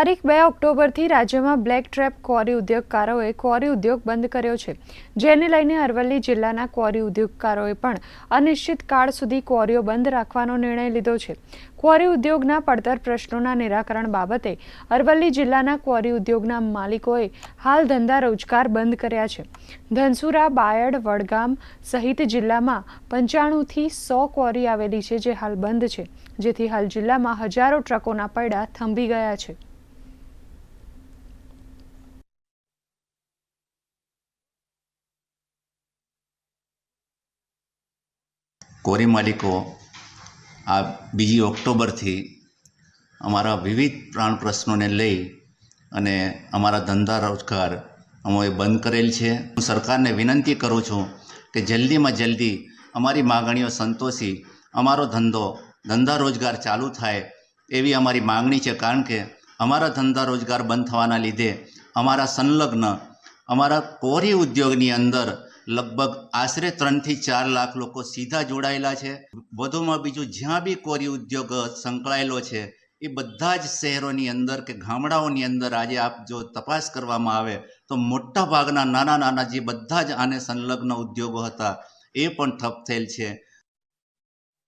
તારીખ બે ઓક્ટોબરથી રાજ્યમાં બ્લેક ટ્રેપ ક્વોરી ઉદ્યોગકારોએ ક્વોરી ઉદ્યોગ બંધ કર્યો છે. જેને લઈને અરવલ્લી જિલ્લાના ક્વોરી ઉદ્યોગકારોએ પણ અનિશ્ચિત કાળ સુધી ક્વોરીઓ બંધ રાખવાનો નિર્ણય લીધો છે. ક્વોરી ઉદ્યોગના પડતર પ્રશ્નોના નિરાકરણ બાબતે અરવલ્લી જિલ્લાના ક્વોરી ઉદ્યોગના માલિકોએ હાલ ધંધા રોજગાર બંધ કર્યા છે. ધનસુરા, બાયડ, વડગામ સહિત જિલ્લામાં પંચાણુંથી સો ક્વોરી આવેલી છે જે હાલ બંધ છે, જેથી હાલ જિલ્લામાં હજારો ટ્રકોના પૈડા થંભી ગયા છે. કોરી માલિકો આ બીજી ઓક્ટોબરથી અમારા વિવિધ પ્રાણ પ્રશ્નોને લઈ અને અમારા ધંધા રોજગાર અમે બંધ કરેલ છે. હું સરકારને વિનંતી કરું છું કે જલ્દીમાં જલ્દી અમારી માગણીઓ સંતોષી, અમારો ધંધો, ધંધા રોજગાર ચાલુ થાય એવી અમારી માગણી છે. કારણ કે અમારા ધંધા રોજગાર બંધ થવાના લીધે અમારા સંલગ્ન, અમારા કોરી ઉદ્યોગની અંદર લગભગ આશરે ત્રણથી ચાર લાખ લોકો સીધા જોડાયેલા છે. વધુમાં બીજું જ્યાં બી કોરી ઉદ્યોગ સંકળાયેલો છે, એ બધા જ શહેરોની અંદર કે ગામડાઓની અંદર આજે આપ જો તપાસ કરવામાં આવે, તો મોટા ભાગના નાના નાના જે બધા જ આને સંલગ્ન ઉદ્યોગો હતા, એ પણ ઠપ થયેલ છે.